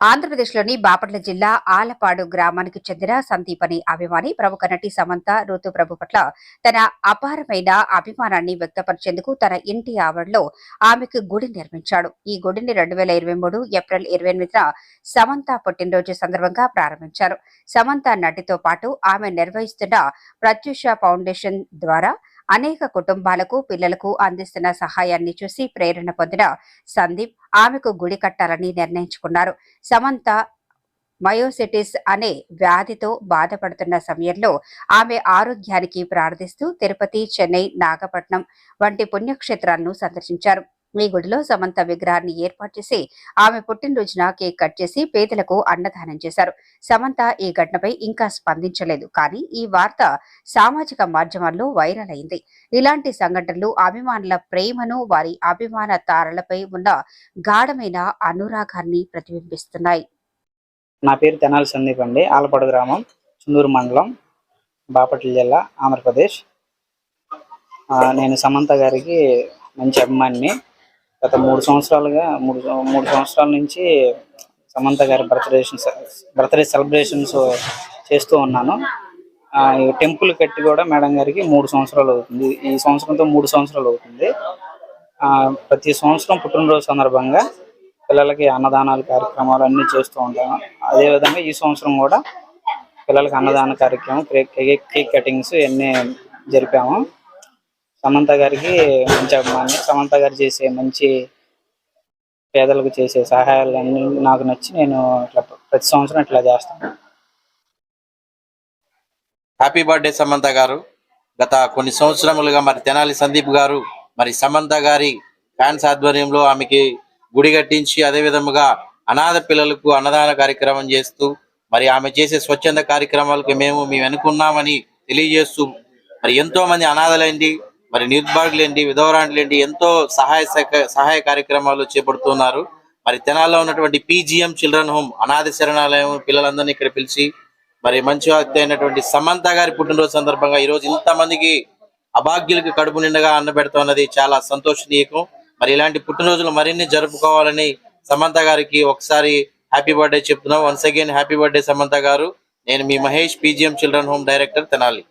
ఆంధ్రప్రదేశ్లోని బాపట్ల జిల్లా ఆలపాడు గ్రామానికి చెందిన సందీప్ అనే అభిమాని ప్రముఖ నటి సమంత ఋతుప్రభు పట్ల తన అపారమైన అభిమానాన్ని వ్యక్తపరిచేందుకు తన ఇంటి ఆవరణలో ఆమెకు గుడి నిర్మించాడు. ఈ గుడిని రెండు వేల ఇరవై మూడు ఏప్రిల్ ఇరవై ఎనిమిదిన సమంత పుట్టినరోజు సందర్భంగా ప్రారంభించారు. సమంత నటితో పాటు ఆమె నిర్వహిస్తున్న ప్రత్యూష ఫౌండేషన్ ద్వారా అనేక కుటుంబాలకు పిల్లలకు అందిస్తున్న సహాయాన్ని చూసి ప్రేరణ పొందిన సందీప్ ఆమెకు గుడి కట్టాలని నిర్ణయించుకున్నారు. సమంత మయోసిటిస్ అనే వ్యాధితో బాధపడుతున్న సమయంలో ఆమె ఆరోగ్యానికి ప్రార్థిస్తూ తిరుపతి చెన్నై నాగపట్నం వంటి పుణ్యక్షేత్రాలను సందర్శించారు. ఈ గుడిలో సమంత విగ్రహాన్ని ఏర్పాటు చేసి ఆమె పుట్టినరోజున కేక్ కట్ చేసి పేదలకు అన్నదానం చేశారు. సమంత ఈ ఘటనపై ఇంకా స్పందించలేదు. కానీ ఈ వార్త సామాజిక మాధ్యమాల్లో వైరల్ అయింది. ఇలాంటి సంఘటనలు అభిమానుల ప్రేమను వారి అభిమాన తారలపై ఉన్న గాఢమైన అనురాగాన్ని ప్రతిబింబిస్తున్నాయి. నా పేరు తెనాలి సందీప్ అండి. ఆలపాడు గ్రామం చుందూరు మండలం బాపట్ల జిల్లా ఆంధ్రప్రదేశ్. నేను సమంత గారికి మంచి అభిమానిని. గత మూడు సంవత్సరాలుగా మూడు మూడు సంవత్సరాల నుంచి సమంత గారి బర్త్డే బర్త్డే సెలబ్రేషన్స్ చేస్తూ ఉన్నాను. ఆ, ఈ టెంపుల్ కట్టి కూడా మేడం గారికి మూడు సంవత్సరాలు అవుతుంది. ఈ సంవత్సరంతో మూడు సంవత్సరాలు అవుతుంది. ఆ, ప్రతి సంవత్సరం పుట్టినరోజు సందర్భంగా పిల్లలకి అన్నదానాలు కార్యక్రమాలు అన్ని చేస్తూ ఉంటాను. అదే విధంగా ఈ సంవత్సరం కూడా పిల్లలకి అన్నదాన కార్యక్రమం కేక్ కేక్- కేక్ కటింగ్స్ ఇవన్నీ జరిపాము. సమంత గారికి మంచి అభిమాని. సమంత గారు చేసే మంచి పేదలకు చేసే సహాయాలు అన్ని నాకు నచ్చి నేను ఇట్లా ప్రతి సంవత్సరం ఇట్లా చేస్తాను. హ్యాపీ బర్త్డే సమంత గారు. గత కొన్ని సంవత్సరములుగా మరి తెనాలి సందీప్ గారు మరి సమంత గారి ఫ్యాన్స్ ఆధ్వర్యంలో ఆమెకి గుడి కట్టించి అదేవిధముగా అనాథ పిల్లలకు అన్నదాన కార్యక్రమం చేస్తూ మరి ఆమె చేసే స్వచ్ఛంద కార్యక్రమాలకు మేము మేము అనుకున్నామని తెలియజేస్తూ మరి ఎంతో మంది అనాథలైంది. మరి నిర్భాగులేంటి విధవరాండ్లేంటి ఎంతో సహాయ సహక- సహాయ కార్యక్రమాలు చేపడుతున్నారు. మరి తెనాల్లో ఉన్నటువంటి పీజీఎం చిల్డ్రన్ హోమ్ అనాథ శరణాలయం పిల్లలందరినీ ఇక్కడ పిలిచి మరి మంచి వ్యక్తి అయినటువంటి సమంత గారి పుట్టినరోజు సందర్భంగా ఈ రోజు ఇంతమందికి అభాగ్యులకు కడుపు నిండగా అన్నబెడుతున్నది చాలా సంతోషనీయకం. మరి ఇలాంటి పుట్టినరోజులు మరిన్ని జరుపుకోవాలని సమంత గారికి ఒకసారి హ్యాపీ బర్త్డే చెప్తున్నాం. Once again happy birthday Samantha garu. నేను మీ Mahesh PGM children home director Tenali.